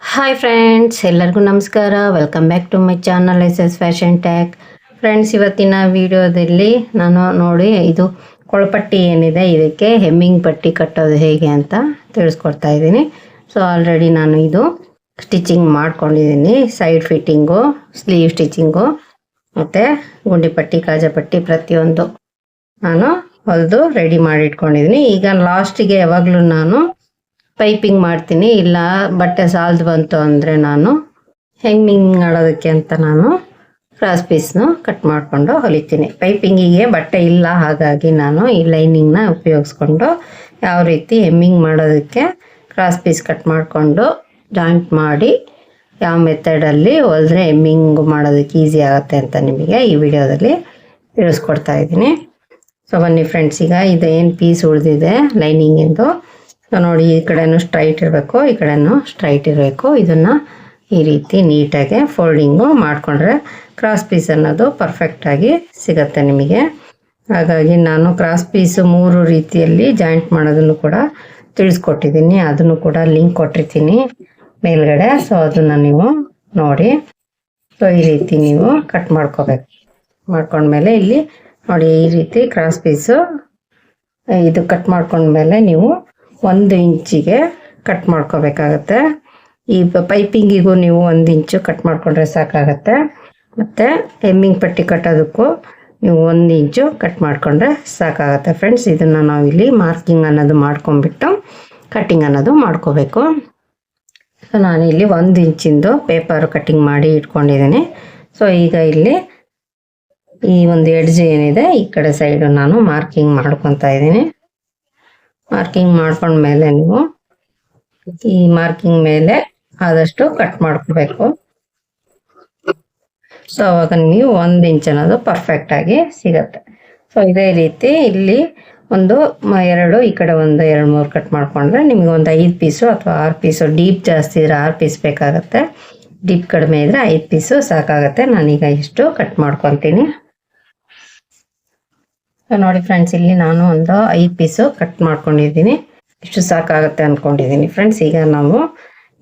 Hi friends ಎಲ್ಲರಿಗೂ ನಮಸ್ಕಾರ. Welcome back to my channel S S fashion tech friends ಇವತ್ತಿನ ವಿಡಿಯೋದಲ್ಲಿ ನಾನು ನೋಡಿ ಇದು ಕೊಳಪಟ್ಟಿ ಏನಿದೆ, ಇದಕ್ಕೆ ಹೆಮ್ಮಿಂಗ್ ಪಟ್ಟಿ ಕಟ್ಟೋದು ಹೇಗೆ ಅಂತ ತಿಳಿಸ್ಕೊಡ್ತಾ ಇದ್ದೀನಿ. ಸೊ ಆಲ್ರೆಡಿ ನಾನು ಇದು ಸ್ಟಿಚಿಂಗ್ ಮಾಡ್ಕೊಂಡಿದ್ದೀನಿ. ಸೈಡ್ ಫಿಟ್ಟಿಂಗು ಸ್ಲೀವ್ ಸ್ಟಿಚಿಂಗು ಮತ್ತು ಗುಂಡಿ ಪಟ್ಟಿ, ಕಾಜ ಪಟ್ಟಿ ಪ್ರತಿಯೊಂದು ನಾನು ಹೊಲಿದು ರೆಡಿ ಮಾಡಿ ಇಟ್ಕೊಂಡಿದ್ದೀನಿ ಈಗ ಲಾಸ್ಟಿಗೆ ಯಾವಾಗಲೂ ನಾನು ಪೈಪಿಂಗ್ ಮಾಡ್ತೀನಿ. ಇಲ್ಲ, ಬಟ್ಟೆ ಸಾಲ್ದು ಬಂತು ಅಂದರೆ ನಾನು ಹೆಂಗಿಂಗ್ ಮಾಡೋದಕ್ಕೆ ಅಂತ ನಾನು ಕ್ರಾಸ್ ಪೀಸ್ನು ಕಟ್ ಮಾಡಿಕೊಂಡು ಹೊಲಿತೀನಿ. ಪೈಪಿಂಗಿಗೆ ಬಟ್ಟೆ ಇಲ್ಲ, ಹಾಗಾಗಿ ನಾನು ಈ ಲೈನಿಂಗ್ನ ಉಪಯೋಗಿಸ್ಕೊಂಡು ಯಾವ ರೀತಿ ಹೆಮ್ಮಿಂಗ್ ಮಾಡೋದಕ್ಕೆ ಕ್ರಾಸ್ ಪೀಸ್ ಕಟ್ ಮಾಡಿಕೊಂಡು ಜಾಯಿಂಟ್ ಮಾಡಿ ಯಾವ ಮೆಥಡಲ್ಲಿ ಹೊಲಿದ್ರೆ ಹೆಮ್ಮಿಂಗ್ ಮಾಡೋದಕ್ಕೆ ಈಸಿ ಆಗುತ್ತೆ ಅಂತ ನಿಮಗೆ ಈ ವಿಡಿಯೋದಲ್ಲಿ ತಿಳಿಸ್ಕೊಡ್ತಾ ಇದ್ದೀನಿ. ಸೊ ಬನ್ನಿ ಫ್ರೆಂಡ್ಸ್ ಈಗ ಇದು ಏನು ಪೀಸ್ ಉಳಿದಿದೆ ಲೈನಿಂಗಿಂದು. ಸೊ ನೋಡಿ, ಈ ಕಡೆನೂ ಸ್ಟ್ರೈಟ್ ಇರಬೇಕು, ಈ ಕಡೆನೂ ಸ್ಟ್ರೈಟ್ ಇರಬೇಕು. ಇದನ್ನು ಈ ರೀತಿ ನೀಟಾಗಿ ಫೋಲ್ಡಿಂಗು ಮಾಡಿಕೊಂಡ್ರೆ ಕ್ರಾಸ್ ಪೀಸ್ ಅನ್ನೋದು ಪರ್ಫೆಕ್ಟಾಗಿ ಸಿಗತ್ತೆ ನಿಮಗೆ. ಹಾಗಾಗಿ ನಾನು ಕ್ರಾಸ್ ಪೀಸು ಮೂರು ರೀತಿಯಲ್ಲಿ ಜಾಯಿಂಟ್ ಮಾಡೋದನ್ನು ಕೂಡ ತಿಳಿಸ್ಕೊಟ್ಟಿದ್ದೀನಿ. ಅದನ್ನು ಕೂಡ ಲಿಂಕ್ ಕೊಟ್ಟಿರ್ತೀನಿ ಮೇಲ್ಗಡೆ. ಸೊ ಅದನ್ನು ನೀವು ನೋಡಿ. ಸೊ ಈ ರೀತಿ ನೀವು ಕಟ್ ಮಾಡ್ಕೋಬೇಕು. ಮಾಡ್ಕೊಂಡ್ಮೇಲೆ ಇಲ್ಲಿ ನೋಡಿ, ಈ ರೀತಿ ಕ್ರಾಸ್ ಪೀಸು ಇದು ಕಟ್ ಮಾಡ್ಕೊಂಡ್ಮೇಲೆ ನೀವು ಒಂದು ಇಂಚಿಗೆ ಕಟ್ ಮಾಡ್ಕೋಬೇಕಾಗತ್ತೆ. ಈ ಪೈಪಿಂಗಿಗೂ ನೀವು ಒಂದು ಇಂಚು ಕಟ್ ಮಾಡಿಕೊಂಡ್ರೆ ಸಾಕಾಗತ್ತೆ. ಮತ್ತು ಹೆಮ್ಮಿಂಗ್ ಪಟ್ಟಿ ಕಟ್ಟೋದಕ್ಕೂ ನೀವು ಒಂದು ಇಂಚು ಕಟ್ ಮಾಡಿಕೊಂಡ್ರೆ ಸಾಕಾಗತ್ತೆ. ಫ್ರೆಂಡ್ಸ್ ಇದನ್ನು ನಾವಿಲ್ಲಿ ಮಾರ್ಕಿಂಗ್ ಅನ್ನೋದು ಮಾಡ್ಕೊಂಡ್ಬಿಟ್ಟು ಕಟ್ಟಿಂಗ್ ಅನ್ನೋದು ಮಾಡ್ಕೋಬೇಕು. ಸೊ ನಾನು ಇಲ್ಲಿ ಒಂದು ಇಂಚಿಂದು ಪೇಪರ್ ಕಟ್ಟಿಂಗ್ ಮಾಡಿ ಇಟ್ಕೊಂಡಿದ್ದೀನಿ. ಸೊ ಈಗ ಇಲ್ಲಿ ಈ ಒಂದು ಎಡ್ಜ್ ಏನಿದೆ, ಈ ಕಡೆ ಸೈಡು ನಾನು ಮಾರ್ಕಿಂಗ್ ಮಾಡ್ಕೊತಾ ಇದ್ದೀನಿ. ಮಾರ್ಕಿಂಗ್ ಮಾಡ್ಕೊಂಡ್ಮೇಲೆ ನೀವು ಈ ಮಾರ್ಕಿಂಗ್ ಮೇಲೆ ಆದಷ್ಟು ಕಟ್ ಮಾಡ್ಕೋಬೇಕು. ಸೊ ಅವಾಗ ನೀವು ಒಂದು ಇಂಚ್ ಅನ್ನೋದು ಪರ್ಫೆಕ್ಟ್ ಆಗಿ ಸಿಗತ್ತೆ. ಸೊ ಇದೇ ರೀತಿ ಇಲ್ಲಿ ಒಂದು ಎರಡು, ಈ ಕಡೆ ಒಂದು, ಎರಡು, ಮೂರು ಕಟ್ ಮಾಡ್ಕೊಂಡ್ರೆ ನಿಮಗೆ ಒಂದು ಐದು ಪೀಸು ಅಥವಾ ಆರು ಪೀಸು ಡೀಪ್ ಜಾಸ್ತಿ ಇದ್ರೆ ಆರು ಪೀಸ್ ಬೇಕಾಗತ್ತೆ. ಡೀಪ್ ಕಡಿಮೆ ಇದ್ರೆ ಐದು ಪೀಸು ಸಾಕಾಗತ್ತೆ. ನಾನೀಗ ಇಷ್ಟು ಕಟ್ ಮಾಡ್ಕೊತೀನಿ. ನೋಡಿ ಫ್ರೆಂಡ್ಸ್ ಇಲ್ಲಿ ನಾನು ಒಂದು ಐದು ಪೀಸು ಕಟ್ ಮಾಡ್ಕೊಂಡಿದ್ದೀನಿ. ಇಷ್ಟು ಸಾಕಾಗುತ್ತೆ ಅಂದ್ಕೊಂಡಿದ್ದೀನಿ ಫ್ರೆಂಡ್ಸ್ ಈಗ ನಾವು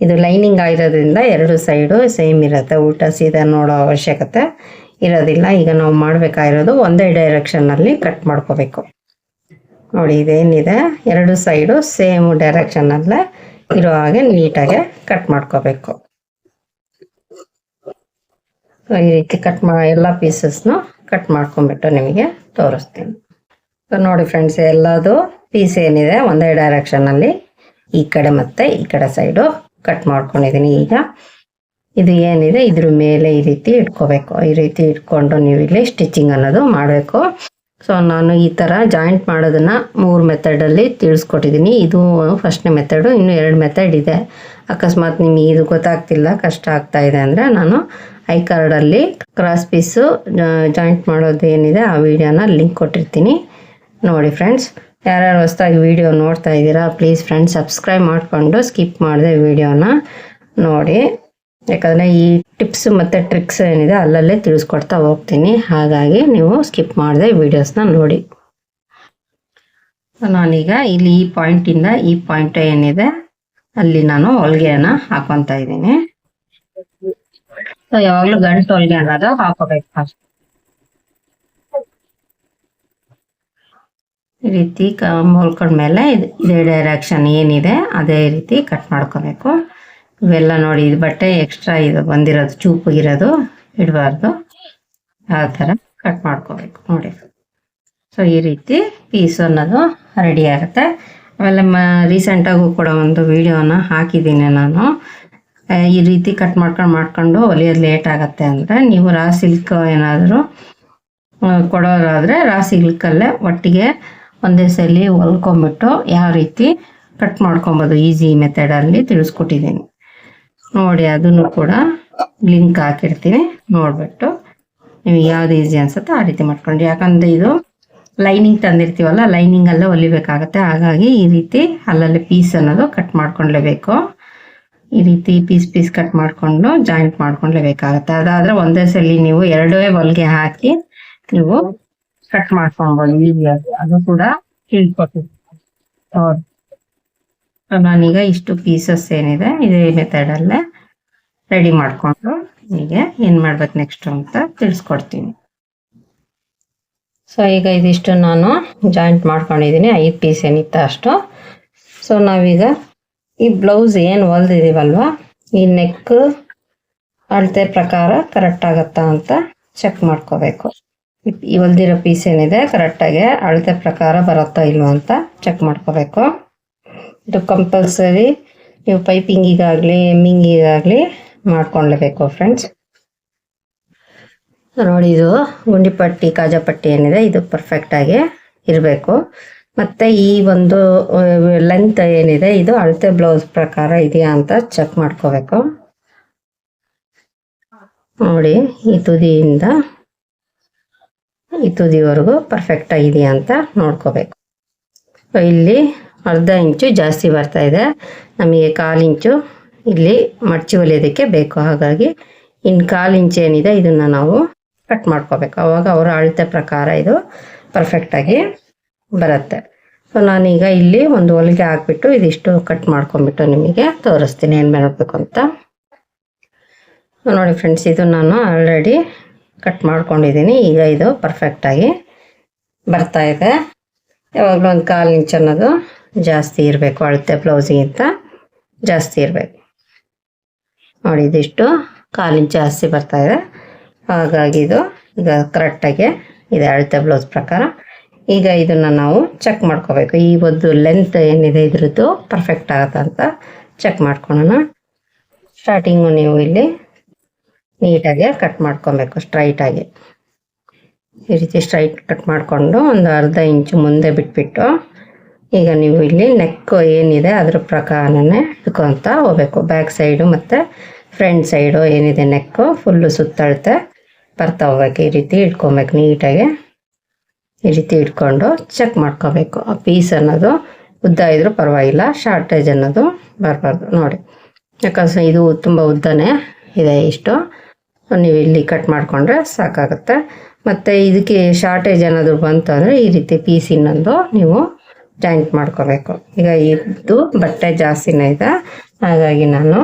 ಇದು ಲೈನಿಂಗ್ ಆಗಿರೋದ್ರಿಂದ ಎರಡು ಸೈಡು ಸೇಮ್ ಇರುತ್ತೆ. ಊಟ ಸೀದಾ ನೋಡೋ ಅವಶ್ಯಕತೆ ಇರೋದಿಲ್ಲ. ಈಗ ನಾವು ಮಾಡಬೇಕಾಗಿರೋದು ಒಂದೇ ಡೈರೆಕ್ಷನ್ನಲ್ಲಿ ಕಟ್ ಮಾಡ್ಕೋಬೇಕು. ನೋಡಿ, ಇದೇನಿದೆ? ಎರಡು ಸೈಡು ಸೇಮ್ ಡೈರೆಕ್ಷನಲ್ಲೇ ಇರೋ ಹಾಗೆ ನೀಟಾಗೆ ಕಟ್ ಮಾಡ್ಕೋಬೇಕು. ಈ ರೀತಿ ಕಟ್ ಮಾ ಎಲ್ಲ ಪೀಸಸ್ನು ಕಟ್ ಮಾಡ್ಕೊಂಬಿಟ್ಟು ನಿಮಗೆ ತೋರಿಸ್ತೀನಿ. ಸೊ ನೋಡಿ ಫ್ರೆಂಡ್ಸ್ ಎಲ್ಲದು ಪೀಸ್ ಏನಿದೆ, ಒಂದೇ ಡೈರೆಕ್ಷನಲ್ಲಿ ಈ ಕಡೆ ಮತ್ತೆ ಈ ಕಡೆ ಸೈಡು ಕಟ್ ಮಾಡ್ಕೊಂಡಿದ್ದೀನಿ ಈಗ ಇದು ಏನಿದೆ, ಇದ್ರ ಮೇಲೆ ಈ ರೀತಿ ಇಟ್ಕೋಬೇಕು. ಈ ರೀತಿ ಇಟ್ಕೊಂಡು ನೀವು ಇಲ್ಲಿ ಸ್ಟಿಚಿಂಗ್ ಅನ್ನೋದು ಮಾಡಬೇಕು. ಸೊ ನಾನು ಈ ಥರ ಜಾಯಿಂಟ್ ಮಾಡೋದನ್ನ ಮೂರು ಮೆಥಡಲ್ಲಿ ತಿಳಿಸ್ಕೊಟ್ಟಿದ್ದೀನಿ ಇದು ಫಸ್ಟ್ನೇ ಮೆಥಡು ಇನ್ನು ಎರಡು ಮೆಥಡ್ ಇದೆ. ಅಕಸ್ಮಾತ್ ನಿಮಗೆ ಇದು ಗೊತ್ತಾಗ್ತಿಲ್ಲ, ಕಷ್ಟ ಆಗ್ತಾ ಇದೆ ಅಂದರೆ ನಾನು ಐ ಕಾರ್ಡಲ್ಲಿ ಕ್ರಾಸ್ ಪೀಸು ಜಾಯಿಂಟ್ ಮಾಡೋದು ಏನಿದೆ ಆ ವಿಡಿಯೋನ ಲಿಂಕ್ ಕೊಟ್ಟಿರ್ತೀನಿ. ನೋಡಿ ಫ್ರೆಂಡ್ಸ್ ಯಾರ್ಯಾರು ಹೊಸ್ದಾಗಿ ವಿಡಿಯೋ ನೋಡ್ತಾ ಇದ್ದೀರಾ ಪ್ಲೀಸ್ ಫ್ರೆಂಡ್ಸ್ ಸಬ್ಸ್ಕ್ರೈಬ್ ಮಾಡಿಕೊಂಡು ಸ್ಕಿಪ್ ಮಾಡಿದೆ ವಿಡಿಯೋನ ನೋಡಿ. ಯಾಕಂದರೆ ಈ ಟಿಪ್ಸ್ ಮತ್ತು ಟ್ರಿಕ್ಸ್ ಏನಿದೆ ಅಲ್ಲಲ್ಲೇ ತಿಳಿಸ್ಕೊಡ್ತಾ ಹೋಗ್ತೀನಿ. ಹಾಗಾಗಿ ನೀವು ಸ್ಕಿಪ್ ಮಾಡಿದೆ ವಿಡಿಯೋಸ್ನ ನೋಡಿ. ನಾನೀಗ ಇಲ್ಲಿ ಈ ಪಾಯಿಂಟಿಂದ ಈ ಪಾಯಿಂಟ್ ಏನಿದೆ ಅಲ್ಲಿ ನಾನು ಹೊಲಿಗೆನ ಹಾಕೊಂತ ಇದ್ದೀನಿ. ಸೊ ಯಾವಾಗಲೂ ಗಂಟು ಹೊಲಿಗೆ ಅನ್ನೋದು ಹಾಕೋಬೇಕು ಫಸ್ಟ್ ಈ ರೀತಿ ಹೊಲ್ಕೊಂಡ್ಮೇಲೆ ಇದು ಇದೇ ಡೈರೆಕ್ಷನ್ ಏನಿದೆ, ಅದೇ ರೀತಿ ಕಟ್ ಮಾಡ್ಕೋಬೇಕು. ಇವೆಲ್ಲ ನೋಡಿ, ಇದು ಬಟ್ಟೆ ಎಕ್ಸ್ಟ್ರಾ ಇದು ಬಂದಿರೋದು ಚೂಪಗಿರೋದು ಇಡಬಾರ್ದು. ಆ ಥರ ಕಟ್ ಮಾಡ್ಕೋಬೇಕು ನೋಡಿ. ಸೊ ಈ ರೀತಿ ಪೀಸ್ ಅನ್ನೋದು ರೆಡಿ ಆಗುತ್ತೆ. ಆಮೇಲೆ ಮ ರೀಸೆಂಟಾಗೂ ಕೂಡ ಒಂದು ವಿಡಿಯೋನ ಹಾಕಿದ್ದೀನಿ ನಾನು. ಈ ರೀತಿ ಕಟ್ ಮಾಡ್ಕೊಂಡು ಮಾಡ್ಕೊಂಡು ಹೊಲಿಯೋದು ಲೇಟ್ ಆಗುತ್ತೆ ಅಂದರೆ ನೀವು ರಾ ಸಿಲ್ಕ್ ಏನಾದರೂ ಕೊಡೋರಾದರೆ ರಾ ಸಿಲ್ಕಲ್ಲೇ ಒಟ್ಟಿಗೆ ಒಂದೇ ಸಲ ಹೊಲ್ಕೊಂಬಿಟ್ಟು ಯಾವ ರೀತಿ ಕಟ್ ಮಾಡ್ಕೊಬೋದು ಈಸಿ ಮೆಥಡಲ್ಲಿ ತಿಳಿಸ್ಕೊಟ್ಟಿದ್ದೀನಿ. ನೋಡಿ, ಅದನ್ನು ಕೂಡ ಲಿಂಕ್ ಹಾಕಿರ್ತೀನಿ. ನೋಡಿಬಿಟ್ಟು ನಿಮಗೆ ಯಾವ್ದು ಈಸಿ ಅನ್ಸುತ್ತೆ ಆ ರೀತಿ ಮಾಡ್ಕೊಂಡು. ಯಾಕಂದರೆ ಇದು ಲೈನಿಂಗ್ ತಂದಿರ್ತೀವಲ್ಲ ಲೈನಿಂಗಲ್ಲೇ ಹೊಲಿಬೇಕಾಗತ್ತೆ. ಹಾಗಾಗಿ ಈ ರೀತಿ ಅಲ್ಲಲ್ಲಿ ಪೀಸ್ ಅನ್ನೋದು ಕಟ್ ಮಾಡ್ಕೊಳ್ಲೇಬೇಕು ಈ ರೀತಿ ಪೀಸ್ ಪೀಸ್ ಕಟ್ ಮಾಡಿಕೊಂಡು ಜಾಯಿಂಟ್ ಮಾಡ್ಕೊಳ್ಲೇಬೇಕಾಗತ್ತೆ ಅದಾದ್ರೆ ಒಂದೇ ಸಲ ನೀವು ಎರಡೇ ಹೊಲಿಗೆ ಹಾಕಿ ನೀವು ಕಟ್ ಮಾಡ್ಕೊಬೋದು. ಈಸಿಯಾಗಿ ಅದು ಕೂಡ ಸೊ ನಾನೀಗ ಇಷ್ಟು ಪೀಸಸ್ ಏನಿದೆ, ಇದೇ ಮೆಥಡಲ್ಲೇ ರೆಡಿ ಮಾಡಿಕೊಂಡು ನಿಮಗೆ ಏನು ಮಾಡ್ಬೇಕು ನೆಕ್ಸ್ಟ್ ಅಂತ ತಿಳಿಸ್ಕೊಡ್ತೀನಿ. ಸೊ ಈಗ ಇದಿಷ್ಟು ನಾನು ಜಾಯಿಂಟ್ ಮಾಡ್ಕೊಂಡಿದ್ದೀನಿ ಐದು ಪೀಸ್ ಏನಿತ್ತು ಅಷ್ಟು. ಸೊ ನಾವೀಗ ಈ ಬ್ಲೌಸ್ ಏನು ಹೊಲ್ದಿದ್ದೀವಲ್ವ ಈ ನೆಕ್ ಅಳತೆ ಪ್ರಕಾರ ಕರೆಕ್ಟ್ ಆಗತ್ತಾ ಅಂತ ಚೆಕ್ ಮಾಡ್ಕೋಬೇಕು. ಈ- ಹೊಲ್ದಿರೋ ಪೀಸ್ ಏನಿದೆ ಕರೆಕ್ಟಾಗಿ ಅಳತೆ ಪ್ರಕಾರ ಬರುತ್ತಾ ಇಲ್ವ ಅಂತ ಚೆಕ್ ಮಾಡ್ಕೋಬೇಕು. ಇದು ಕಂಪಲ್ಸರಿ ನೀವು ಪೈಪಿಂಗಿಗಾಗಲಿ ಎಮ್ಮಿಂಗಿಗಾಗಲಿ ಮಾಡ್ಕೊಳ್ಲೇಬೇಕು ಫ್ರೆಂಡ್ಸ್ ನೋಡಿ ಇದು ಗುಂಡಿಪಟ್ಟಿ ಕಾಜಾಪಟ್ಟಿ ಏನಿದೆ, ಇದು ಪರ್ಫೆಕ್ಟಾಗಿ ಇರಬೇಕು. ಮತ್ತು ಈ ಒಂದು ಲೆಂತ್ ಏನಿದೆ, ಇದು ಅಳತೆ ಬ್ಲೌಸ್ ಪ್ರಕಾರ ಇದೆಯಾ ಅಂತ ಚೆಕ್ ಮಾಡ್ಕೋಬೇಕು. ನೋಡಿ, ಈ ತುದಿಯಿಂದ, ಈ ತುದಿವರೆಗೂ ಪರ್ಫೆಕ್ಟ್ ಆಗಿದೆಯಾ ಅಂತ ನೋಡ್ಕೋಬೇಕು. ಇಲ್ಲಿ ಅರ್ಧ ಇಂಚು ಜಾಸ್ತಿ ಬರ್ತಾ ಇದೆ. ನಮಗೆ ಕಾಲು ಇಂಚು ಇಲ್ಲಿ ಮಡ್ಚಿ ಹೊಲಿಯೋದಕ್ಕೆ ಬೇಕು. ಹಾಗಾಗಿ ಇನ್ನು ಕಾಲು ಇಂಚು ಏನಿದೆ, ಇದನ್ನು ನಾವು ಕಟ್ ಮಾಡ್ಕೋಬೇಕು. ಅವಾಗ ಅವರ ಅಳತೆ ಪ್ರಕಾರ ಇದು ಪರ್ಫೆಕ್ಟಾಗಿ ಬರುತ್ತೆ. ಸೊ ನಾನೀಗ ಇಲ್ಲಿ ಒಂದು ಹೊಲಿಗೆ ಹಾಕ್ಬಿಟ್ಟು ಇದಿಷ್ಟು ಕಟ್ ಮಾಡ್ಕೊಂಬಿಟ್ಟು ನಿಮಗೆ ತೋರಿಸ್ತೀನಿ ಏನು ಮಾಡಬೇಕು ಅಂತ. ನೋಡಿ ಫ್ರೆಂಡ್ಸ್ ಇದು ನಾನು ಆಲ್ರೆಡಿ ಕಟ್ ಮಾಡ್ಕೊಂಡಿದ್ದೀನಿ. ಈಗ ಇದು ಪರ್ಫೆಕ್ಟಾಗಿ ಬರ್ತಾ ಇದೆ. ಯಾವಾಗಲೂ ಒಂದು ಕಾಲು ಇಂಚ್ ಅನ್ನೋದು ಜಾಸ್ತಿ ಇರಬೇಕು. ಅಳತೆ ಬ್ಲೌಸಿಗಿಂತ ಜಾಸ್ತಿ ಇರಬೇಕು. ನೋಡಿ, ಇದಿಷ್ಟು ಕಾಲು ಇಂಚ್ ಜಾಸ್ತಿ ಬರ್ತಾ ಇದೆ. ಹಾಗಾಗಿ ಇದು ಈಗ ಕರೆಕ್ಟಾಗಿ ಇದೆ, ಅಳತೆ ಬ್ಲೌಸ್ ಪ್ರಕಾರ. ಈಗ ಇದನ್ನು ನಾವು ಚೆಕ್ ಮಾಡ್ಕೋಬೇಕು. ಈ ಒಂದು ಲೆಂತ್ ಏನಿದೆ ಇದ್ರದ್ದು ಪರ್ಫೆಕ್ಟ್ ಆಗುತ್ತಾ ಅಂತ ಚೆಕ್ ಮಾಡ್ಕೊಳ್ಳೋಣ ಸ್ಟಾರ್ಟಿಂಗು ನೀವು ಇಲ್ಲಿ ನೀಟಾಗಿ ಕಟ್ ಮಾಡ್ಕೊಬೇಕು ಸ್ಟ್ರೈಟಾಗಿ ಈ ರೀತಿ ಸ್ಟ್ರೈಟ್ ಕಟ್ ಮಾಡಿಕೊಂಡು ಒಂದು ಅರ್ಧ ಇಂಚು ಮುಂದೆ ಬಿಟ್ಬಿಟ್ಟು ಈಗ ನೀವು ಇಲ್ಲಿ ನೆಕ್ಕು ಏನಿದೆ ಅದ್ರ ಪ್ರಕಾರನೇ ಇಟ್ಕೊತ ಹೋಗ್ಬೇಕು. ಬ್ಯಾಕ್ ಸೈಡು ಮತ್ತು ಫ್ರಂಟ್ ಸೈಡು ಏನಿದೆ ನೆಕ್ಕು ಫುಲ್ಲು ಸುತ್ತಳತೆ. ಬರ್ತಾ ಹೋಗ್ಬೇಕು ಈ ರೀತಿ ಇಟ್ಕೊಬೇಕು ನೀಟಾಗಿ. ಈ ರೀತಿ ಇಟ್ಕೊಂಡು ಚೆಕ್ ಮಾಡ್ಕೋಬೇಕು. ಆ ಪೀಸ್ ಅನ್ನೋದು ಉದ್ದ ಇದ್ರೂ ಪರವಾಗಿಲ್ಲ ಶಾರ್ಟೇಜ್ ಅನ್ನೋದು ಬರಬಾರ್ದು. ನೋಡಿ, ಯಾಕಂದ್ರೆ ಇದು ತುಂಬ ಉದ್ದನೇ ಇದೆ ಇಷ್ಟು. ನೀವು ಇಲ್ಲಿ ಕಟ್ ಮಾಡಿಕೊಂಡ್ರೆ ಸಾಕಾಗುತ್ತೆ. ಮತ್ತು ಇದಕ್ಕೆ ಶಾರ್ಟೇಜ್ ಏನಾದರೂ ಬಂತು ಅಂದರೆ ಈ ರೀತಿ ಪೀಸ್ ಇನ್ನೊಂದು ನೀವು ಜಾಯಿಂಟ್ ಮಾಡ್ಕೋಬೇಕು. ಈಗ ಇದು ಬಟ್ಟೆ ಜಾಸ್ತಿನೇ ಇದೆ. ಹಾಗಾಗಿ ನಾನು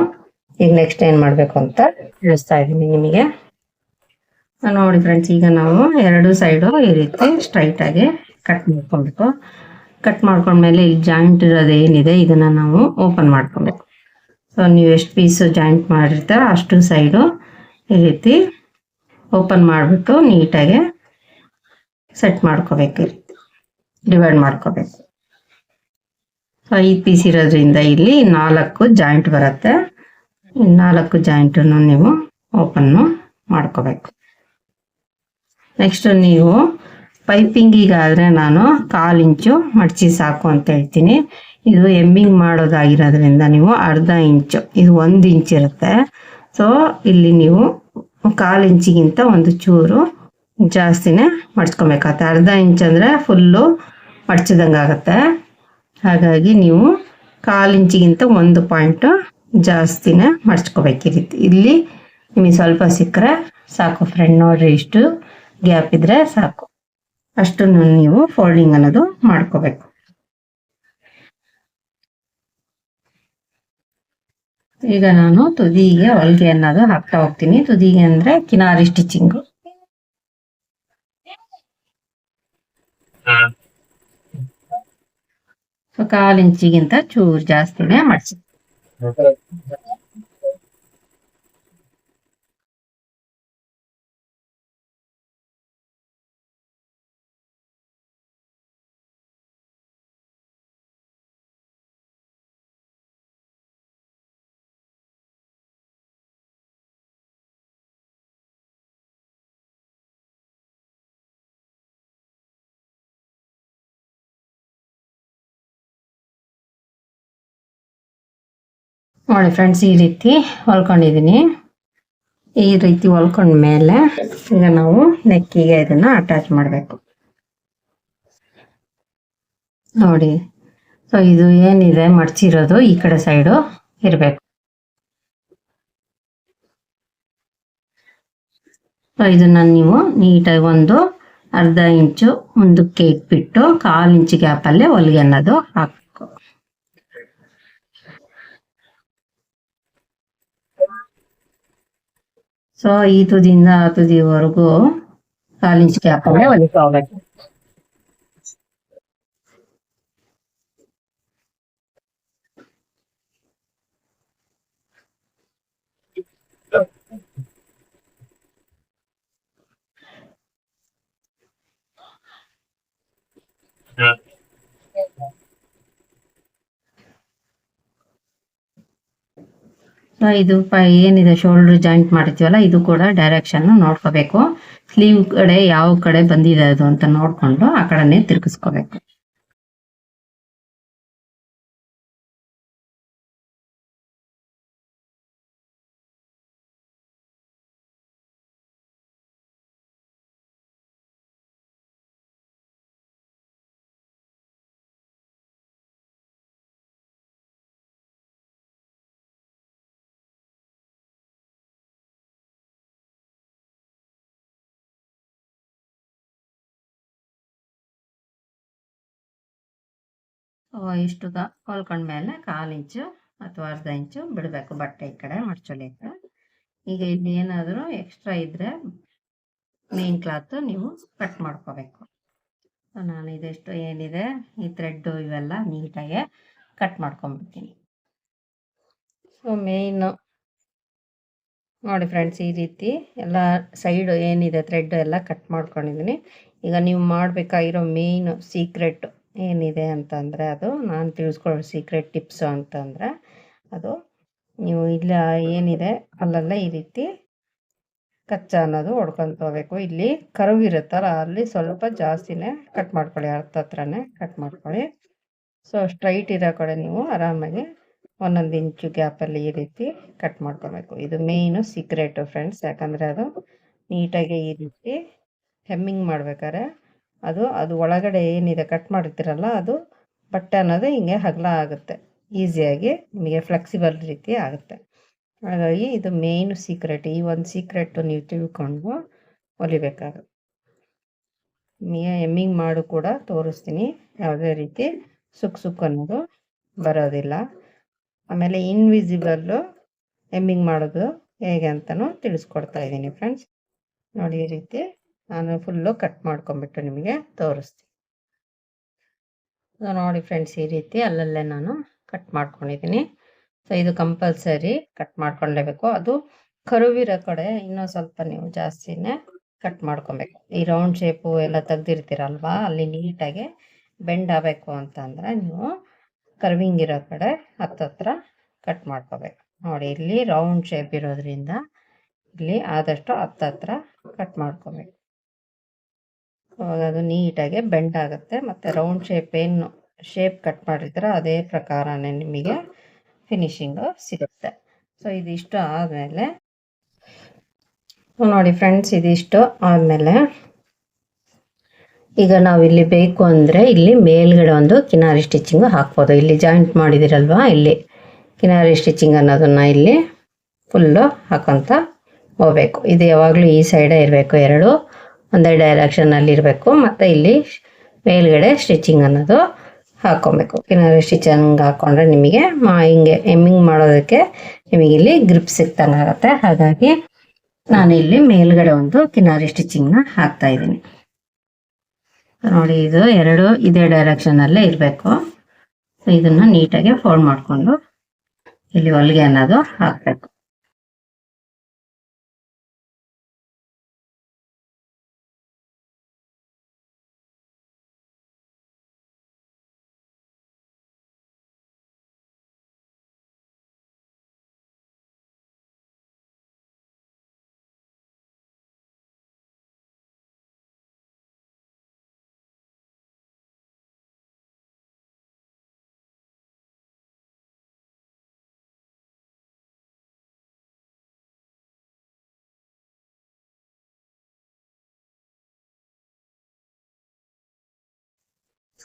ಈಗ ನೆಕ್ಸ್ಟ್ ಏನು ಮಾಡಬೇಕು ಅಂತ ತಿಳಿಸ್ತಾ ಇದ್ದೀನಿ ನಿಮಗೆ. ನೋಡಿ ಫ್ರೆಂಡ್ಸ್ ಈಗ ನಾವು ಎರಡು ಸೈಡು ಈ ರೀತಿ ಸ್ಟ್ರೈಟಾಗಿ ಕಟ್ ಮಾಡ್ಕೊಬೇಕು ಕಟ್ ಮಾಡ್ಕೊಂಡ್ಮೇಲೆ ಇಲ್ಲಿ ಜಾಯಿಂಟ್ ಇರೋದು ಏನಿದೆ, ಇದನ್ನು ನಾವು ಓಪನ್ ಮಾಡ್ಕೊಬೇಕು ಸೊ ನೀವು ಎಷ್ಟು ಪೀಸು ಜಾಯಿಂಟ್ ಮಾಡಿರ್ತೀರೋ ಅಷ್ಟು ಸೈಡು ಈ ರೀತಿ ಓಪನ್ ಮಾಡಿಬಿಟ್ಟು ನೀಟಾಗಿ ಸೆಟ್ ಮಾಡ್ಕೋಬೇಕು ಡಿವೈಡ್ ಮಾಡ್ಕೋಬೇಕು. ಸೊ ಐದು ಪೀಸ್ ಇರೋದ್ರಿಂದ ಇಲ್ಲಿ ನಾಲ್ಕು ಜಾಯಿಂಟ್ ಬರುತ್ತೆ. ನಾಲ್ಕು ಜಾಯಿಂಟನ್ನು ನೀವು ಓಪನ್ನು ಮಾಡ್ಕೋಬೇಕು ನೆಕ್ಸ್ಟ್ ನೀವು ಪೈಪಿಂಗಿಗಾದರೆ ನಾನು ಕಾಲು ಇಂಚು ಮಡಚಿ ಸಾಕು ಅಂತ ಹೇಳ್ತೀನಿ. ಇದು ಎಮ್ಮಿಂಗ್ ಮಾಡೋದಾಗಿರೋದ್ರಿಂದ ನೀವು ಅರ್ಧ ಇಂಚು, ಇದು ಒಂದು ಇಂಚ್ ಇರುತ್ತೆ. ಸೊ ಇಲ್ಲಿ ನೀವು ಕಾಲು ಇಂಚಿಗಿಂತ ಒಂದು ಚೂರು ಜಾಸ್ತಿನೇ ಮಡ್ಚ್ಕೊಬೇಕಾಗತ್ತೆ. ಅರ್ಧ ಇಂಚ್ ಅಂದರೆ ಫುಲ್ಲು ಮಡ್ಚಿದಂಗೆ ಆಗುತ್ತೆ. ಹಾಗಾಗಿ ನೀವು ಕಾಲು ಇಂಚಿಗಿಂತ ಒಂದು ಪಾಯಿಂಟು ಜಾಸ್ತಿನೇ ಮಡ್ಚ್ಕೋಬೇಕು ಇಲ್ಲಿ ನಿಮಗೆ ಸ್ವಲ್ಪ ಸಿಕ್ಕರೆ ಸಾಕು ಫ್ರೆಂಡ್ ನೋಡ್ರಿ ಇಷ್ಟು. ಗ್ಯಾಪ್ ಇದ್ರೆ ಸಾಕು. ಅಷ್ಟನ್ನು ನೀವು ಫೋಲ್ಡಿಂಗ್ ಅನ್ನೋದು ಮಾಡ್ಕೋಬೇಕು. ಈಗ ನಾನು ತುದಿಗೆ ಹೊಲಿಗೆ ಅನ್ನೋದು ಹಾಕ್ತಾ ಹೋಗ್ತೀನಿ. ತುದಿಗೆ ಅಂದ್ರೆ ಕಿನಾರಿ ಸ್ಟಿಚಿಂಗ್ ಸೊ, ಕಾಲು ಇಂಚಿಗಿಂತ ಚೂರು ಜಾಸ್ತಿನೇ ಮಡ್ಸಿ. ನೋಡಿ ಫ್ರೆಂಡ್ಸ್, ಈ ರೀತಿ ಹೊಲ್ಕೊಂಡಿದ್ದೀನಿ. ಈ ರೀತಿ ಹೊಲ್ಕೊಂಡ್ಮೇಲೆ ಈಗ ನಾವು ನೆಕ್ಕಿಗೆ ಇದನ್ನ ಅಟ್ಯಾಚ್ ಮಾಡಬೇಕು. ನೋಡಿ, ಸೊ ಇದು ಏನಿದೆ, ಮಡ್ಚಿರೋದು ಈ ಕಡೆ ಸೈಡು ಇರಬೇಕು. ಸೊ ಇದನ್ನ ನೀವು ನೀಟಾಗಿ ಒಂದು ಅರ್ಧ ಇಂಚು ಮುಂದಕ್ಕೆ ಇಟ್ಬಿಟ್ಟು, ಕಾಲು ಇಂಚು ಗ್ಯಾಪಲ್ಲೇ ಹೊಲಿಗೆ ಅನ್ನೋದು ಹಾಕಬೇಕು. ಸೊ ಈ ತುದಿಯಿಂದ ಆ ತುದಿವರೆಗೂ ಕಾಲು ಇಂಚ್ ಗ್ಯಾಪ್ ಹೊಲಿಕೋಬೇಕು ಸೊ ಇದು ಪೈ, ಏನಿದೆ ಶೋಲ್ಡರ್ ಜಾಯಿಂಟ್ ಮಾಡ್ತೀವಲ್ಲ ಇದು ಕೂಡ ಡೈರೆಕ್ಷನ್ ನೋಡ್ಕೋಬೇಕು. ಸ್ಲೀವ್ ಕಡೆ ಯಾವ ಕಡೆ ಬಂದಿದೆ ಅದು ಅಂತ ನೋಡ್ಕೊಂಡು ಆ ಕಡೆನೇ ತಿರ್ಗಿಸ್ಕೋಬೇಕು. ಇಷ್ಟು ಹೊಲ್ಕೊಂಡ್ಮೇಲೆ ಕಾಲು ಇಂಚು ಅಥವಾ ಅರ್ಧ ಇಂಚು ಬಿಡಬೇಕು ಬಟ್ಟೆ ಈ ಕಡೆ ಮಡ್ಚೋಲಿಕ್ಕೆ ಈಗ ಇಲ್ಲಿ ಏನಾದರೂ ಎಕ್ಸ್ಟ್ರಾ ಇದ್ದರೆ ಮೇನ್ ಕ್ಲಾತ್ ನೀವು ಕಟ್ ಮಾಡ್ಕೋಬೇಕು. ನಾನು ಇದೆಷ್ಟು ಏನಿದೆ, ಈ ಥ್ರೆಡ್ಡು ಇವೆಲ್ಲ ನೀಟಾಗಿ ಕಟ್ ಮಾಡ್ಕೊಂಬಿಡ್ತೀನಿ. ಸೊ ಮೇಯ್ನು ನೋಡಿ ಫ್ರೆಂಡ್ಸ್ ಈ ರೀತಿ ಎಲ್ಲ ಸೈಡು ಏನಿದೆ ಥ್ರೆಡ್ ಎಲ್ಲ ಕಟ್ ಮಾಡ್ಕೊಂಡಿದ್ದೀನಿ. ಈಗ ನೀವು ಮಾಡಬೇಕಾಗಿರೋ ಮೇಯ್ನು ಸೀಕ್ರೆಟ್ ಏನಿದೆ ಅಂತಂದರೆ ಅದು ನಾನು ತಿಳಿಸ್ಕೊಳ್ಳೋ ಸೀಕ್ರೆಟ್ ಟಿಪ್ಸು ಅಂತಂದರೆ ಅದು ನೀವು ಇಲ್ಲ ಏನಿದೆ ಅಲ್ಲೆಲ್ಲ ಈ ರೀತಿ ಕಚ್ಚಾ ಅನ್ನೋದು ಹೊಡ್ಕೊಂತ ಹೋಗಬೇಕು ಇಲ್ಲಿ ಕರುವಿರುತ್ತಲ್ಲ ಅಲ್ಲಿ ಸ್ವಲ್ಪ ಜಾಸ್ತಿನೇ ಕಟ್ ಮಾಡ್ಕೊಳ್ಳಿ, ಅರ್ಧ ಹತ್ರನೇ ಕಟ್ ಮಾಡ್ಕೊಳ್ಳಿ. ಸೊ ಸ್ಟ್ರೈಟ್ ಇರೋ ಕಡೆ ನೀವು ಆರಾಮಾಗಿ ಒಂದೊಂದು ಇಂಚು ಗ್ಯಾಪಲ್ಲಿ ಈ ರೀತಿ ಕಟ್ ಮಾಡ್ಕೊಬೇಕು. ಇದು ಮೇಯ್ನು ಸೀಕ್ರೆಟು ಫ್ರೆಂಡ್ಸ್ ಯಾಕಂದರೆ ಅದು ನೀಟಾಗಿ ಈ ರೀತಿ ಹೆಮ್ಮಿಂಗ್ ಮಾಡ್ಬೇಕಾದ್ರೆ ಅದು ಅದು ಒಳಗಡೆ ಏನಿದೆ ಕಟ್ ಮಾಡಿರ್ತೀರಲ್ಲ ಅದು ಬಟ್ಟೆ ಅನ್ನೋದು ಹಿಂಗೆ ಹಗಲ ಆಗುತ್ತೆ. ಈಸಿಯಾಗಿ ನಿಮಗೆ ಫ್ಲೆಕ್ಸಿಬಲ್ ರೀತಿ ಆಗುತ್ತೆ. ಹಾಗಾಗಿ ಇದು ಮೇಯ್ನ್ ಸೀಕ್ರೆಟ್ ಈ ಒಂದು ಸೀಕ್ರೆಟ್ ನೀವು ತಿಳ್ಕೊಂಡು ಹೊಲಿಬೇಕಾಗುತ್ತೆ. ನಿಮಗೆ ಎಮ್ಮಿಂಗ್ ಮಾಡು ಕೂಡ ತೋರಿಸ್ತೀನಿ. ಯಾವುದೇ ರೀತಿ ಸುಕ್ ಸುಕ್ ಅನ್ನೋದು ಬರೋದಿಲ್ಲ. ಆಮೇಲೆ ಇನ್ವಿಸಿಬಲ್ಲು ಎಮ್ಮಿಂಗ್ ಮಾಡೋದು ಹೇಗೆ ಅಂತಲೂ ತಿಳಿಸ್ಕೊಡ್ತಾ ಇದ್ದೀನಿ ಫ್ರೆಂಡ್ಸ್ ನೋಡಿ ಈ ರೀತಿ ನಾನು ಫುಲ್ಲು ಕಟ್ ಮಾಡ್ಕೊಂಬಿಟ್ಟು ನಿಮಗೆ ತೋರಿಸ್ತೀನಿ. ನೋಡಿ ಫ್ರೆಂಡ್ಸ್ ಈ ರೀತಿ ಅಲ್ಲಲ್ಲೇ ನಾನು ಕಟ್ ಮಾಡ್ಕೊಂಡಿದ್ದೀನಿ. ಸೊ ಇದು ಕಂಪಲ್ಸರಿ ಕಟ್ ಮಾಡ್ಕೊಳ್ಳೇಬೇಕು ಅದು ಕರುವಿರೋ ಕಡೆ ಇನ್ನೂ ಸ್ವಲ್ಪ ನೀವು ಜಾಸ್ತಿನೇ ಕಟ್ ಮಾಡ್ಕೊಬೇಕು. ಈ ರೌಂಡ್ ಶೇಪು ಎಲ್ಲ ತೆಗ್ದಿರ್ತೀರಲ್ವಾ, ಅಲ್ಲಿ ನೀಟಾಗಿ ಬೆಂಡ್ ಆಗಬೇಕು ಅಂತಂದರೆ ನೀವು ಕರ್ವಿಂಗ್ ಇರೋ ಕಡೆ ಹತ್ತತ್ರ ಕಟ್ ಮಾಡ್ಕೋಬೇಕು. ನೋಡಿ, ಇಲ್ಲಿ ರೌಂಡ್ ಶೇಪ್ ಇರೋದ್ರಿಂದ ಇಲ್ಲಿ ಆದಷ್ಟು ಹತ್ತತ್ರ ಕಟ್ ಮಾಡ್ಕೋಬೇಕು. ಅವಾಗ ಅದು ನೀಟಾಗಿ ಬೆಂಡ್ ಆಗುತ್ತೆ. ಮತ್ತು ರೌಂಡ್ ಶೇಪ್ ಏನು, ಶೇಪ್ ಕಟ್ ಮಾಡಿರ್ತೀರ ಅದೇ ಪ್ರಕಾರನೇ ನಿಮಗೆ ಫಿನಿಶಿಂಗು ಸಿಗುತ್ತೆ. ಸೊ ಇದಿಷ್ಟು ಆದಮೇಲೆ, ನೋಡಿ ಫ್ರೆಂಡ್ಸ್, ಇದಿಷ್ಟು ಆದಮೇಲೆ, ಈಗ ನಾವು ಇಲ್ಲಿ ಬೇಕು ಅಂದರೆ ಇಲ್ಲಿ ಮೇಲ್ಗಡೆ ಒಂದು ಕಿನಾರಿ ಸ್ಟಿಚ್ಚಿಂಗು ಹಾಕ್ಬೋದು. ಇಲ್ಲಿ ಜಾಯಿಂಟ್ ಮಾಡಿದಿರಲ್ವಾ? ಇಲ್ಲಿ ಕಿನಾರಿ ಸ್ಟಿಚಿಂಗ್ ಅನ್ನೋದನ್ನು ಇಲ್ಲಿ ಫುಲ್ಲು ಹಾಕೊತ ಹೋಗ್ಬೇಕು. ಇದು ಯಾವಾಗಲೂ ಈ ಸೈಡೇ ಇರಬೇಕು ಎರಡು. ಒಂದೇ ಡೈರೆಕ್ಷನಲ್ಲಿ ಇರಬೇಕು ಮತ್ತು ಇಲ್ಲಿ ಮೇಲ್ಗಡೆ ಸ್ಟಿಚಿಂಗ್ ಅನ್ನೋದು ಹಾಕ್ಕೊಬೇಕು. ಕಿನಾರಿ ಸ್ಟಿಚಿಂಗ್ ಹಾಕ್ಕೊಂಡ್ರೆ ನಿಮಗೆ ಹಿಂಗೆ ಎಮ್ಮಿಂಗ್ ಮಾಡೋದಕ್ಕೆ ನಿಮಗೆ ಇಲ್ಲಿ ಗ್ರಿಪ್ ಸಿಕ್ತಂಗೆ ಆಗುತ್ತೆ ಹಾಗಾಗಿ ನಾನು ಇಲ್ಲಿ ಮೇಲ್ಗಡೆ ಒಂದು ಕಿನಾರಿ ಸ್ಟಿಚಿಂಗ್ನ ಹಾಕ್ತಾ ಇದ್ದೀನಿ. ನೋಡಿ, ಇದು ಎರಡು ಇದೇ ಡೈರೆಕ್ಷನಲ್ಲೇ ಇರಬೇಕು. ಇದನ್ನು ನೀಟಾಗಿ ಫೋಲ್ಡ್ ಮಾಡಿಕೊಂಡು ಇಲ್ಲಿ ಹೊಲಿಗೆ ಅನ್ನೋದು ಹಾಕಬೇಕು.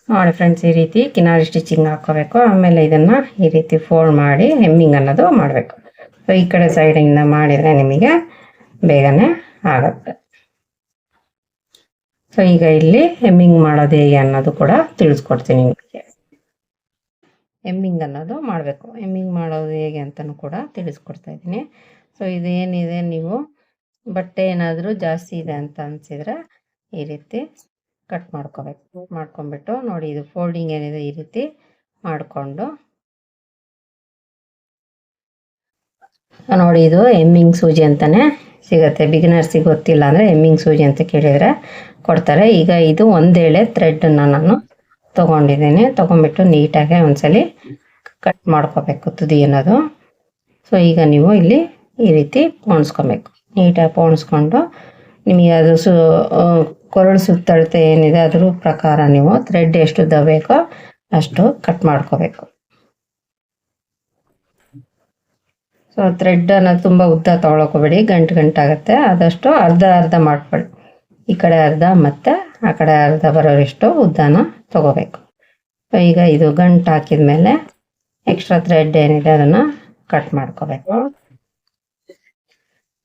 ನೋಡಿ ಫ್ರೆಂಡ್ಸ್ ಈ ರೀತಿ ಕಿನಾರಿ ಸ್ಟಿಚಿಂಗ್ ಹಾಕೋಬೇಕು ಆಮೇಲೆ ಇದನ್ನು ಈ ರೀತಿ ಫೋಲ್ಡ್ ಮಾಡಿ ಹೆಮ್ಮಿಂಗ್ ಅನ್ನೋದು ಮಾಡಬೇಕು. ಸೊ ಈ ಕಡೆ ಸೈಡಿಂದ ಮಾಡಿದರೆ ನಿಮಗೆ ಬೇಗನೆ ಆಗುತ್ತೆ. ಸೊ ಈಗ ಇಲ್ಲಿ ಹೆಮ್ಮಿಂಗ್ ಮಾಡೋದು ಹೇಗೆ ಅನ್ನೋದು ಕೂಡ ತಿಳಿಸ್ಕೊಡ್ತೀನಿ ನಿಮಗೆ. ಹೆಮ್ಮಿಂಗ್ ಅನ್ನೋದು ಮಾಡಬೇಕು. ಹೆಮ್ಮಿಂಗ್ ಮಾಡೋದು ಹೇಗೆ ಅಂತಲೂ ಕೂಡ ತಿಳಿಸ್ಕೊಡ್ತಾ ಇದ್ದೀನಿ. ಸೊ ಇದೇನಿದೆ ನೀವು ಬಟ್ಟೆ ಏನಾದರೂ ಜಾಸ್ತಿ ಇದೆ ಅಂತ ಅನ್ಸಿದ್ರೆ ಈ ರೀತಿ ಕಟ್ ಮಾಡ್ಕೋಬೇಕು. ಮಾಡ್ಕೊಂಬಿಟ್ಟು ನೋಡಿ ಇದು ಫೋಲ್ಡಿಂಗ್ ಏನಿದೆ ಈ ರೀತಿ ಮಾಡಿಕೊಂಡು. ನೋಡಿ ಇದು ಎಮ್ಮಿಂಗ್ ಸೂಜಿ ಅಂತಾನೆ ಸಿಗುತ್ತೆ. ಬಿಗಿನರ್ಸಿಗೆ ಗೊತ್ತಿಲ್ಲ ಅಂದರೆ ಎಮ್ಮಿಂಗ್ ಸೂಜಿ ಅಂತ ಕೇಳಿದರೆ ಕೊಡ್ತಾರೆ. ಈಗ ಇದು ಒಂದೇಳೆ ಥ್ರೆಡ್ಡನ್ನು ನಾನು ತೊಗೊಂಡಿದ್ದೀನಿ. ತೊಗೊಂಬಿಟ್ಟು ನೀಟಾಗಿ ಒಂದ್ಸಲಿ ಕಟ್ ಮಾಡ್ಕೋಬೇಕು ತುದಿ ಅನ್ನೋದು. ಸೊ, ಈಗ ನೀವು ಇಲ್ಲಿ ಈ ರೀತಿ ಪೋಣಿಸ್ಕೊಬೇಕು. ನೀಟಾಗಿ ಪೋಣಿಸ್ಕೊಂಡು ನಿಮಗೆ ಅದು ಸು ಕೊರಳು ಸುತ್ತಳತೆ ಏನಿದೆ ಅದ್ರ ಪ್ರಕಾರ ನೀವು ಥ್ರೆಡ್ ಎಷ್ಟು ಬೇಕೋ ಅಷ್ಟು ಕಟ್ ಮಾಡ್ಕೋಬೇಕು. ಸೊ ಥ್ರೆಡ್ ಅನ್ನ ತುಂಬ ಉದ್ದ ತೊಗೊಳಕೋಬೇಡಿ, ಗಂಟು ಗಂಟಾಗುತ್ತೆ ಆದಷ್ಟು ಅರ್ಧ ಅರ್ಧ ಮಾಡ್ಕೊಳ್ಳಿ. ಈ ಕಡೆ ಅರ್ಧ ಮತ್ತು ಆ ಕಡೆ ಅರ್ಧ ಬರೋರಿಷ್ಟು ಉದ್ದನ ತಗೋಬೇಕು. ಸೊ ಈಗ ಇದು ಗಂಟು ಹಾಕಿದ ಮೇಲೆ ಎಕ್ಸ್ಟ್ರಾ ಥ್ರೆಡ್ ಏನಿದೆ ಅದನ್ನು ಕಟ್ ಮಾಡ್ಕೋಬೇಕು.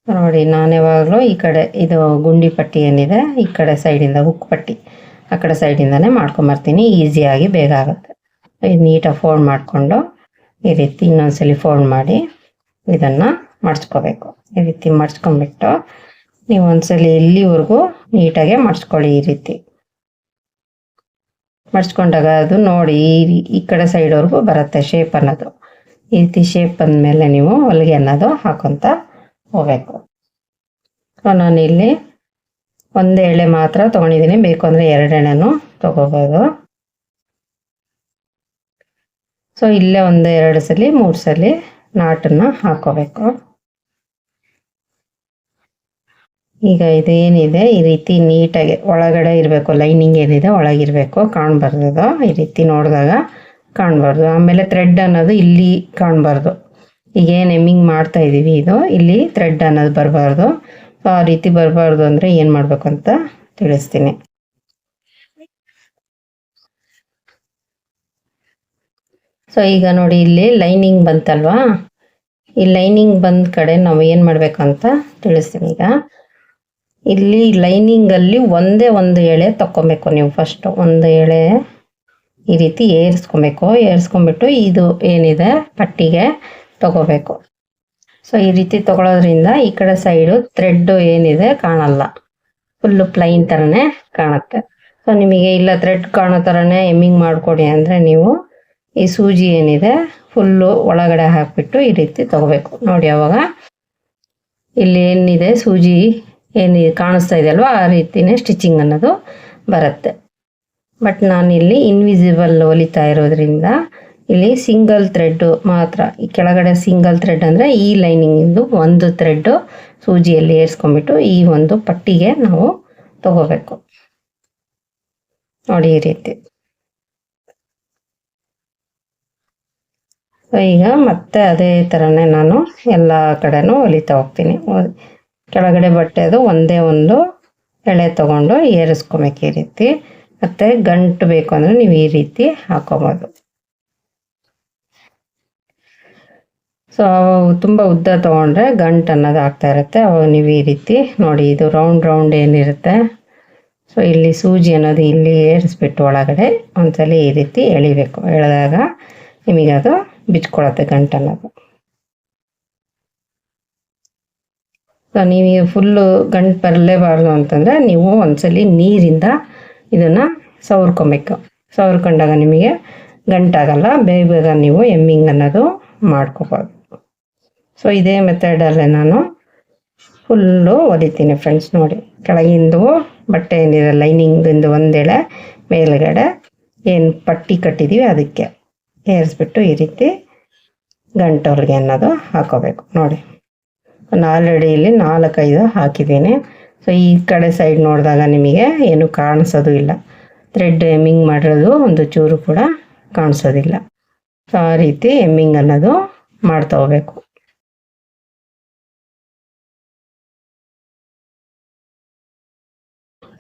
ನೋಡಿ, ನಾನು ಯಾವಾಗಲೂ ಈ ಕಡೆ ಇದು ಗುಂಡಿ ಪಟ್ಟಿ ಏನಿದೆ, ಈ ಕಡೆ ಸೈಡಿಂದ ಹುಕ್ ಪಟ್ಟಿ, ಆ ಕಡೆ ಸೈಡಿಂದನೇ ಮಾಡ್ಕೊಂಬರ್ತೀನಿ ಈಸಿಯಾಗಿ ಬೇಗ ಆಗುತ್ತೆ. ಇದು ನೀಟಾಗಿ ಫೋಲ್ಡ್ ಮಾಡಿಕೊಂಡು ಈ ರೀತಿ ಇನ್ನೊಂದ್ಸಲಿ ಫೋಲ್ಡ್ ಮಾಡಿ ಇದನ್ನು ಮಡ್ಚ್ಕೋಬೇಕು ಈ ರೀತಿ ಮಡ್ಚ್ಕೊಂಡ್ಬಿಟ್ಟು ನೀವು ಒಂದ್ಸಲಿ ಇಲ್ಲಿವರೆಗೂ ನೀಟಾಗೆ ಮಡ್ಚ್ಕೊಳ್ಳಿ ಈ ರೀತಿ. ಮಡ್ಚ್ಕೊಂಡಾಗ ಅದು ನೋಡಿ, ಈ ಈ ಕಡೆ ಸೈಡ್ವರೆಗೂ ಬರುತ್ತೆ ಶೇಪ್ ಅನ್ನೋದು. ಈ ರೀತಿ ಶೇಪ್ ಅಂದಮೇಲೆ ನೀವು ಹೊಲಿಗೆ ಅನ್ನೋದು ಹಾಕೊಂತ ಹೋಗ್ಬೇಕು. ಸೊ ನಾನು ಇಲ್ಲಿ ಒಂದು ಎಳೆ ಮಾತ್ರ ತೊಗೊಂಡಿದ್ದೀನಿ ಬೇಕು ಅಂದರೆ ಎರಡು ಎಳೆನೂ ತಗೋಬೋದು. ಸೊ ಇಲ್ಲೇ ಒಂದು ಎರಡು ಸಲ, ಮೂರು ಸಲ ನಾಟನ್ನು ಹಾಕೋಬೇಕು. ಈಗ ಇದೇನಿದೆ? ಈ ರೀತಿ ನೀಟಾಗಿ ಒಳಗಡೆ ಇರಬೇಕು. ಲೈನಿಂಗ್ ಏನಿದೆ ಒಳಗಿರಬೇಕು ಕಾಣಬಾರ್ದು ಈ ರೀತಿ ನೋಡಿದಾಗ ಕಾಣಬಾರ್ದು. ಆಮೇಲೆ ಥ್ರೆಡ್ ಅನ್ನೋದು ಇಲ್ಲಿ ಕಾಣಬಾರ್ದು. ಈಗ ಏನು ಮಾಡ್ತಾ ಇದ್ದೀವಿ ಇದು. ಇಲ್ಲಿ ಥ್ರೆಡ್ ಅನ್ನೋದು ಬರಬಾರ್ದು. ಸೊ ಆ ರೀತಿ ಬರಬಾರ್ದು ಅಂದರೆ ಏನು ಮಾಡಬೇಕು ಅಂತ ತಿಳಿಸ್ತೀನಿ. ಸೊ ಈಗ ನೋಡಿ ಇಲ್ಲಿ ಲೈನಿಂಗ್ ಬಂತಲ್ವಾ? ಈ ಲೈನಿಂಗ್ ಬಂದ ಕಡೆ ನಾವು ಏನು ಮಾಡಬೇಕಂತ ತಿಳಿಸ್ತೀನಿ ಈಗ. ಇಲ್ಲಿ ಲೈನಿಂಗಲ್ಲಿ ಒಂದೇ ಒಂದು ಎಳೆ ತಕ್ಕೊಬೇಕು ನೀವು ಫಸ್ಟ್ ಒಂದು ಎಳೆ ಈ ರೀತಿ ಏರಿಸ್ಕೊಬೇಕು. ಏರಿಸ್ಕೊಂಬಿಟ್ಟು ಇದು ಏನಿದೆ? ಪಟ್ಟಿಗೆ. ತಗೋಬೇಕು. ಸೊ ಈ ರೀತಿ ತಗೊಳ್ಳೋದ್ರಿಂದ ಈ ಕಡೆ ಸೈಡು ಥ್ರೆಡ್ ಏನಿದೆ ಕಾಣಲ್ಲ. ಫುಲ್ಲು ಪ್ಲೈನ್ ಥರನೇ ಕಾಣುತ್ತೆ. ಸೊ ನಿಮಗೆ ಇಲ್ಲ ಥ್ರೆಡ್ ಕಾಣೋ ಥರನೇ ಎಮ್ಮಿಂಗ್ ಮಾಡಿಕೊಡಿ ಅಂದರೆ ನೀವು ಈ ಸೂಜಿ ಏನಿದೆ ಫುಲ್ಲು ಒಳಗಡೆ ಹಾಕಿಬಿಟ್ಟು ಈ ರೀತಿ ತಗೋಬೇಕು. ನೋಡಿ ಅವಾಗ ಇಲ್ಲಿ ಏನಿದೆ ಸೂಜಿ ಏನು ಕಾಣಿಸ್ತಾ ಇದೆ ಅಲ್ವಾ? ಆ ರೀತಿನೇ ಸ್ಟಿಚಿಂಗ್ ಅನ್ನೋದು ಬರುತ್ತೆ. ಬಟ್ ನಾನಿಲ್ಲಿ ಇನ್ವಿಸಿಬಲ್ ಹೊಲಿತಾ ಇರೋದ್ರಿಂದ ಇಲ್ಲಿ ಸಿಂಗಲ್ ಥ್ರೆಡ್ಡು ಮಾತ್ರ. ಈ ಕೆಳಗಡೆ ಸಿಂಗಲ್ ಥ್ರೆಡ್ ಅಂದರೆ ಈ ಲೈನಿಂಗಿಂದು ಒಂದು ಥ್ರೆಡ್ಡು ಸೂಜಿಯಲ್ಲಿ ಏರ್ಸ್ಕೊಂಡ್ಬಿಟ್ಟು ಈ ಒಂದು ಪಟ್ಟಿಗೆ ನಾವು ತಗೋಬೇಕು. ನೋಡಿ ಈ ರೀತಿ. ಈಗ ಮತ್ತೆ ಅದೇ ಥರನೇ ನಾನು ಎಲ್ಲ ಕಡೆನೂ ಹೊಲಿತಾ ಹೋಗ್ತೀನಿ. ಕೆಳಗಡೆ ಕೆಳಗಡೆ ಬಟ್ಟೆದು ಒಂದೇ ಒಂದು ಎಳೆ ತಗೊಂಡು ಏರಿಸ್ಕೊಬೇಕು ಈ ರೀತಿ. ಮತ್ತೆ ಗಂಟು ಬೇಕು ಅಂದರೆ ನೀವು ಈ ರೀತಿ ಹಾಕೋಬೋದು. ಸೊ ತುಂಬ ಉದ್ದ ತೊಗೊಂಡ್ರೆ ಗಂಟು ಅನ್ನೋದು ಆಗ್ತಾ ಇರುತ್ತೆ. ನೀವು ಈ ರೀತಿ ನೋಡಿ, ಇದು ರೌಂಡ್ ರೌಂಡ್ ಏನಿರುತ್ತೆ. ಸೊ ಇಲ್ಲಿ ಸೂಜಿ ಅನ್ನೋದು ಇಲ್ಲಿ ಏರಿಸ್ಬಿಟ್ಟು ಒಳಗಡೆ ಒಂದ್ಸಲಿ ಈ ರೀತಿ ಎಳಿಬೇಕು. ಎಳೆದಾಗ ನಿಮಗೆ ಅದು ಬಿಚ್ಕೊಳತ್ತೆ ಗಂಟು ಅನ್ನೋದು. ಸೊ ನೀವು ಫುಲ್ಲು ಗಂಟು ಬರಲೇಬಾರ್ದು ಅಂತಂದರೆ ನೀವು ಒಂದ್ಸಲಿ ನೀರಿಂದ ಇದನ್ನು ಸವರ್ಕೊಬೇಕು. ಸವರ್ಕೊಂಡಾಗ ನಿಮಗೆ ಗಂಟಾಗಲ್ಲ ಬೇಗ ಬೇಗ ನೀವು ಎಮ್ಮಿಂಗ್ ಅನ್ನೋದು ಮಾಡ್ಕೋಬೋದು. ಸೊ ಇದೇ ಮೆಥಡಲ್ಲೇ ನಾನು ಫುಲ್ಲು ಹೊಲಿತೀನಿ ಫ್ರೆಂಡ್ಸ್ ನೋಡಿ. ಕೆಳಗಿಂದು ಬಟ್ಟೆ ಏನಿದೆ ಲೈನಿಂಗಿಂದು ಒಂದೆಳೆ, ಮೇಲುಗಡೆ ಏನು ಪಟ್ಟಿ ಕಟ್ಟಿದ್ದೀವಿ ಅದಕ್ಕೆ ಏರಿಸ್ಬಿಟ್ಟು ಈ ರೀತಿ ಗಂಟವ್ರಿಗೆ ಅನ್ನೋದು ಹಾಕೋಬೇಕು ನೋಡಿ. ನಾನು ಆಲ್ರೆಡಿ ಇಲ್ಲಿ ನಾಲ್ಕೈದು ಹಾಕಿದ್ದೀನಿ. ಸೊ ಈ ಕಡೆ ಸೈಡ್ ನೋಡಿದಾಗ ನಿಮಗೆ ಏನು ಕಾಣಿಸೋದು ಇಲ್ಲ. ಥ್ರೆಡ್ ಎಮ್ಮಿಂಗ್ ಮಾಡಿರೋದು ಒಂದು ಚೂರು ಕೂಡ ಕಾಣಿಸೋದಿಲ್ಲ. ಸೊ ಆ ರೀತಿ ಎಮ್ಮಿಂಗ್ ಅನ್ನೋದು ಮಾಡ್ತಾ ಹೋಗ್ಬೇಕು.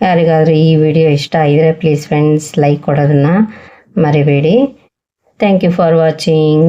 ಯಾರಿಗಾದರೂ ಈ ವಿಡಿಯೋ ಇಷ್ಟ ಆಗಿದರೆ ಪ್ಲೀಸ್ ಫ್ರೆಂಡ್ಸ್ ಲೈಕ್ ಕೊಡೋದನ್ನು ಮರಿಬೇಡಿ. Thank you for watching